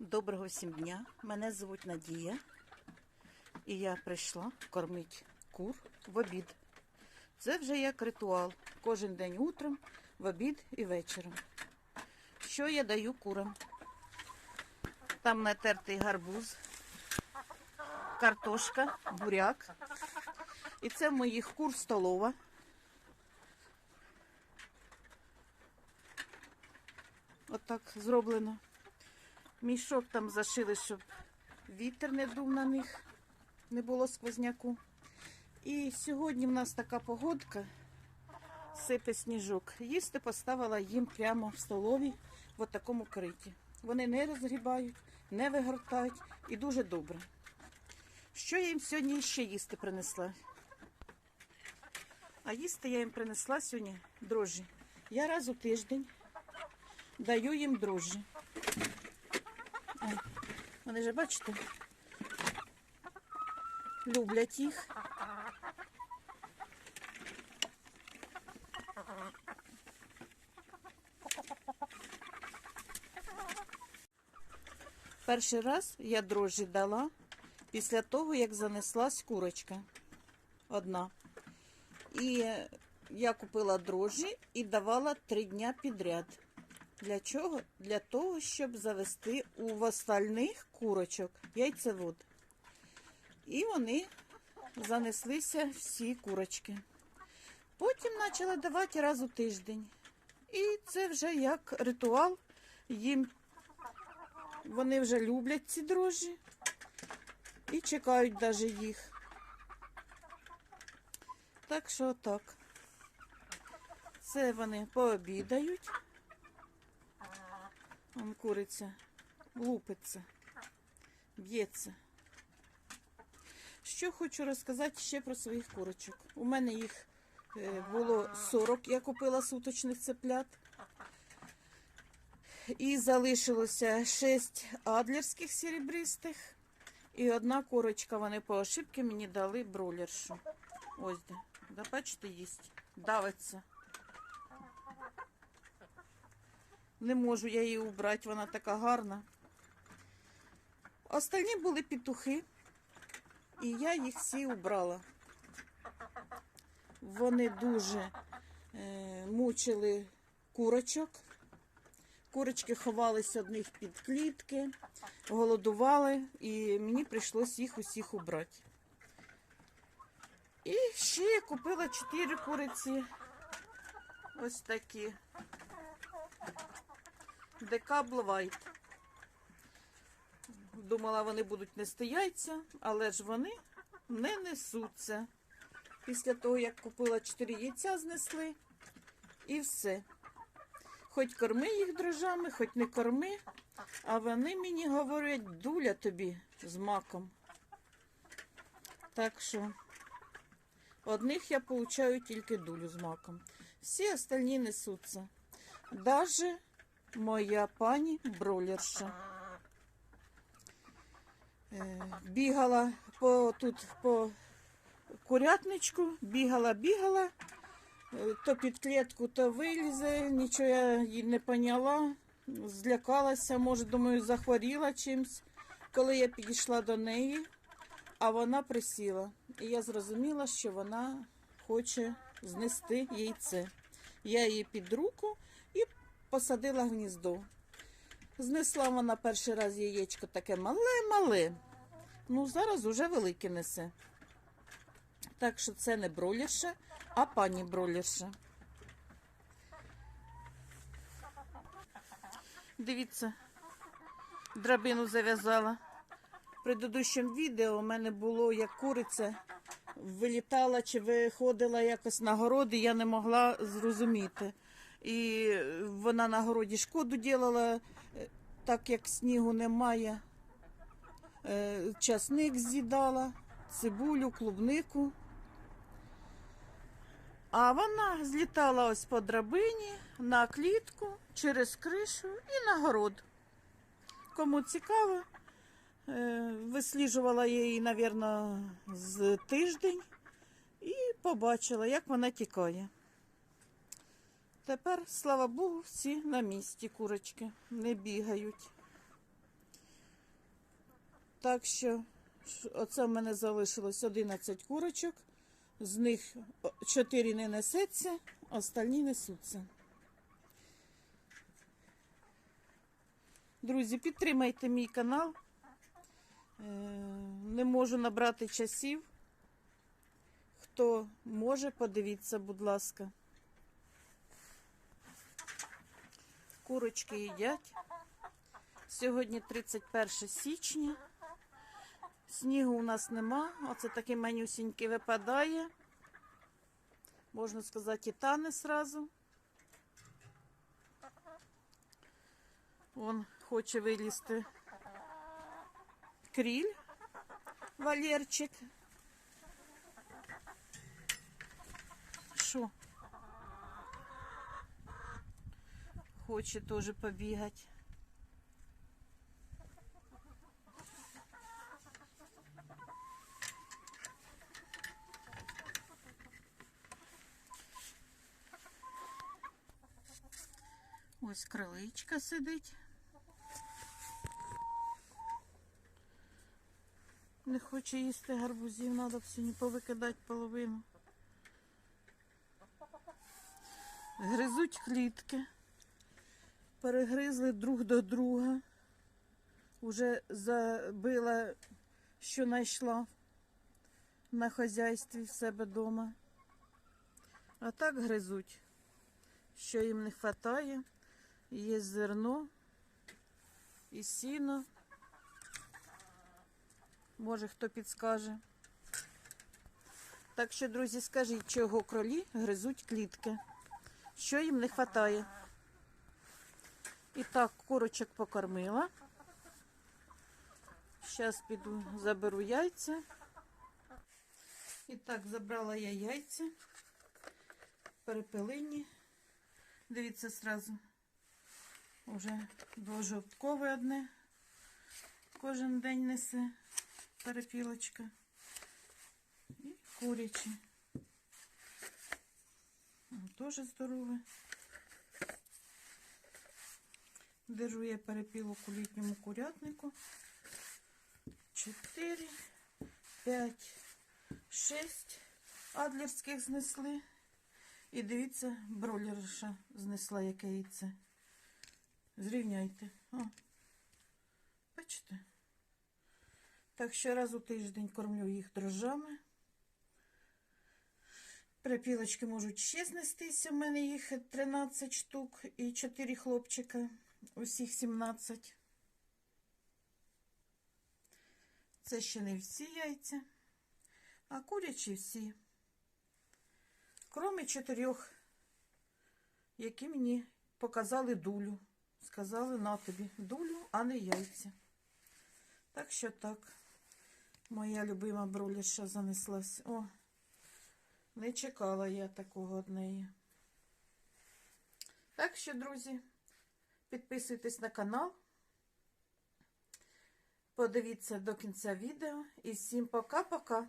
Доброго всім дня. Мене звуть Надія. І я прийшла кормити кур в обід. Це вже як ритуал. Кожен день утром, в обід і вечором. Що я даю курам? Там натертий гарбуз, картошка, буряк. І це в моїх кур столова. Отак зроблено. Мішок там зашили, щоб вітер не дув на них, не було сквозняку. І сьогодні в нас така погодка, сипе сніжок. Їсти поставила їм прямо в столовій в такому криті. Вони не розгрібають, не вигортають і дуже добре. Що я їм сьогодні ще їсти принесла? А їсти я їм принесла сьогодні дрожжі. Я раз у тиждень даю їм дрожжі. О, Вони ж бачите, люблять їх. Перший раз я дрожжі дала після того, як занеслась курочка. Одна. І я купила дрожжі і давала три дня підряд. Для чого? Для того, щоб завести у остальних курочок яйцевод. І вони занеслися всі курочки. Потім почала давати раз у тиждень. І це вже як ритуал. Їм вони вже люблять ці дрожжі і чекають навіть їх. Так що так. Це вони пообідають. Вон куриця лупиться, б'ється. Що хочу розказати ще про своїх курочок. У мене їх е, було 40, я купила суточних цеплят. І залишилося 6 адлерських серебристих. І одна курочка, вони по ошибки мені дали бролершу. Ось де. Да, бачите, їсть. Давиться. Не можу я її убрати, вона така гарна. Остальні були петухи, і я їх всі убрала. Вони дуже е, мучили курочок. Курочки ховались одних під клітки, голодували, і мені прийшлось їх усіх убрати. І ще я купила чотири куриці. Ось такі. Декабл Вайт. Думала, вони будуть нести яйця, але ж вони не несуться. Після того, як купила 4 яйця, знесли і все. Хоч корми їх дрожжами, хоч не корми, а вони мені говорять, дуля тобі з маком. Так що одних я получаю тільки дулю з маком. Всі остальні несуться. Даже моя пані бролерша. Е, Бігала по тут по курятничку, бігала, бігала, е, то під клітку, то вилізе, нічого я їй не поняла, злякалася, може, думаю, захворіла чимсь, коли я підійшла до неї, а вона присіла. І я зрозуміла, що вона хоче знести яйце. Я її під руку посадила гніздо. Знесла вона перший раз яєчко таке мале-мале. Ну, зараз уже велике несе. Так що це не бролерша, а пані бролерша. Дивіться, драбину зав'язала. В предыдущому відео у мене було, як куриця вилітала чи виходила якось на городи, я не могла зрозуміти. І вона на городі шкоду ділала, е, так як снігу немає. Е, Часник з'їдала, цибулю, клубнику. А вона злітала ось по драбині на клітку через кришу і на город. Кому цікаво, е, висліджувала її, мабуть, з тиждень і побачила, як вона тікає. Тепер, слава Богу, всі на місці курочки не бігають. Так що, оце в мене залишилось 11 курочок. З них 4 не несеться, остальні несуться. Друзі, підтримайте мій канал. Е, Не можу набрати часів. Хто може, подивіться, будь ласка. Курочки їдять. Сьогодні 31 січня. Снігу у нас нема. Оце такий манюсінький випадає. Можна сказати, і тане сразу. Он хоче вилізти кріль, Валерчик. Що? Хоче теж побігати. Ось криличка сидить. Не хоче їсти гарбузів, треба сьогодні повикидати половину. Гризуть клітки. Перегризли друг до друга. Уже забила, що знайшла на хазяйстві в себе вдома. А так гризуть, що їм не вистачає. Є зерно і сіно. Може, хто підскаже. Так що, друзі, скажіть, чого кролі гризуть клітки? Що їм не вистачає? І так, курочок покормила. Зараз піду заберу яйця. І так, забрала я яйця. Перепелині. Дивіться сразу. Уже двожовткове одне. Кожен день несе перепілочка. І курячі. Теж здорове. Держу я перепілок у літньому курятнику. 4, 5, 6 адлерських знесли. І дивіться, бройлерша знесла яке яйце. Зрівняйте. О. Бачите? Так що раз у тиждень кормлю їх дрожжами. Перепілочки можуть ще знестися. У мене їх 13 штук і 4 хлопчика. Усіх 17. Це ще не всі яйця, а курячі всі. Кроме чотирьох, які мені показали дулю. Сказали на тобі дулю, а не яйця. Так що так, моя любима броліша занеслась. О, не чекала я такого од неї. Так що, друзі, підписуйтесь на канал. Подивіться до кінця відео. І всім пока-пока.